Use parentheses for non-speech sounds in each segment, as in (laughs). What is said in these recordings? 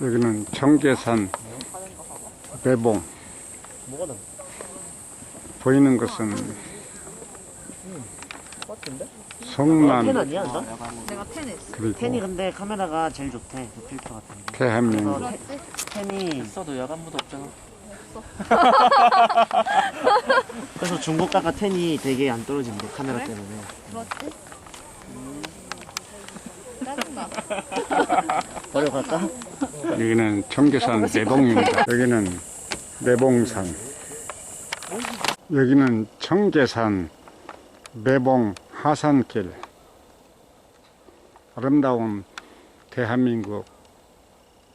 여기는 청계산 매봉? 보이는 것은 성남 아니야, 나? 내가 테니스. 그리고 텐이 근데 카메라가 제일 좋대. 그 필터 같은 게. 대한민국 그래서 텐- 텐이 있어도 야간무도 없잖아. 그래서 중국 가가 텐이 되게 안 떨어진대 카메라? 때문에. 그렇지? 짜증나. (laughs) 버려갈까? 여기는 청계산 매봉입니다. 여기는 매봉산 여기는 청계산 매봉 하산길 아름다운 대한민국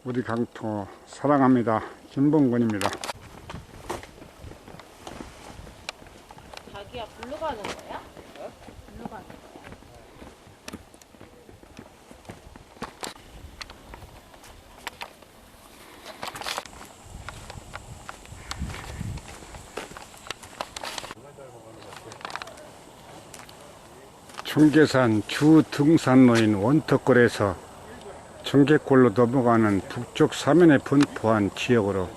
우리 강토 사랑합니다. 김봉근입니다. 자기야, 불러 가는 거야? 불러 가는 거야. 청계산 주 등산로인 원터골에서 청계골로 넘어가는 북쪽 사면에 분포한 지역으로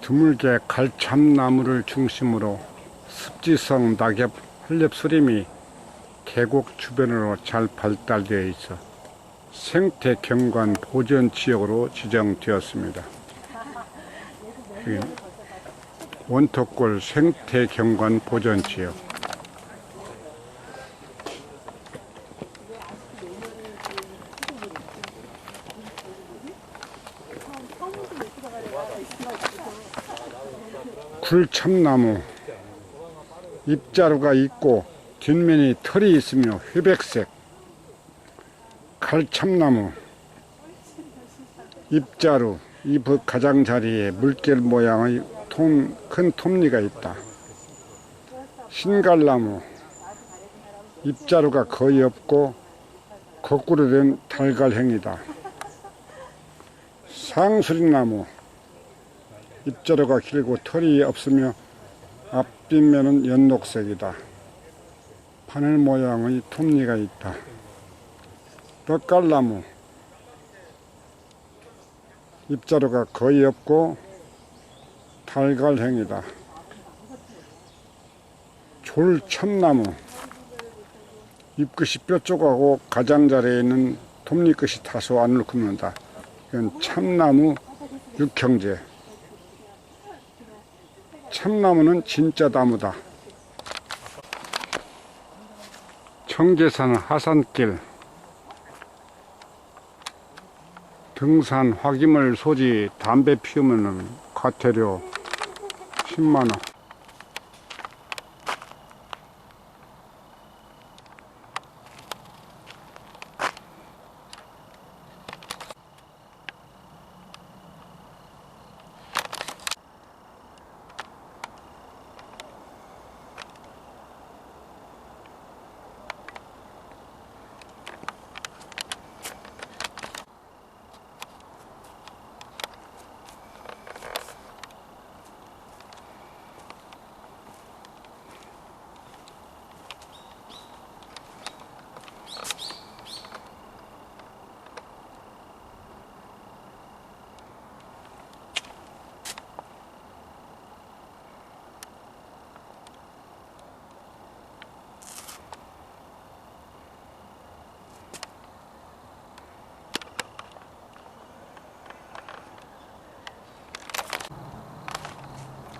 드물게 갈참나무를 중심으로 습지성 낙엽 한렵 수림이 계곡 주변으로 잘 발달되어 있어 생태 경관 보전 지역으로 지정되었습니다. 원터골 생태 경관 보전 지역 굴참나무 잎자루가 있고 뒷면이 털이 있으며 회백색. 갈참나무 잎자루 잎의 가장자리에 물결 모양의 통, 큰 톱니가 있다. 신갈나무 잎자루가 거의 없고 거꾸로 된 달갈행이다. 상수리나무 잎자루가 길고 털이 없으며 앞뒷면은 연녹색이다. 바늘 모양의 톱니가 있다. 벽갈나무 잎자루가 거의 없고 달갈행이다. 졸참나무 잎끝이 뾰족하고 가장자리에 있는 톱니끝이 다소 안을 굽는다. 이건 참나무 육형제. 참나무는 진짜 나무다. 청계산 하산길 등산 확임을 소지 담배 피우면은 과태료 10만 원.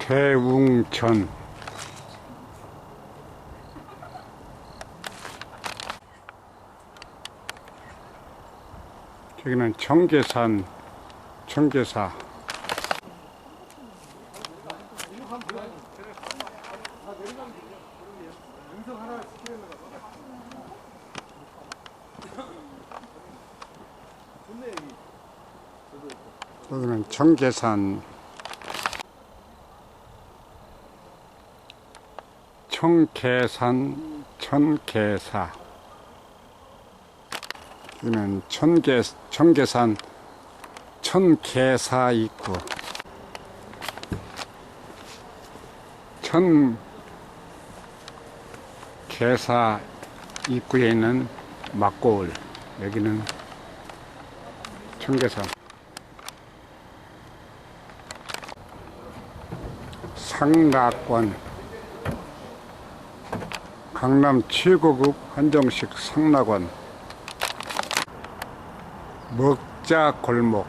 대웅천. 저기는 청계산 청계사. 여기는 청계산 청계산 천계사. 이면 천계 청계산 천계사 입구 천계사 입구에 있는 막고을 여기는 청계산. 상락권 강남 최고급 한정식 상락원. 먹자 골목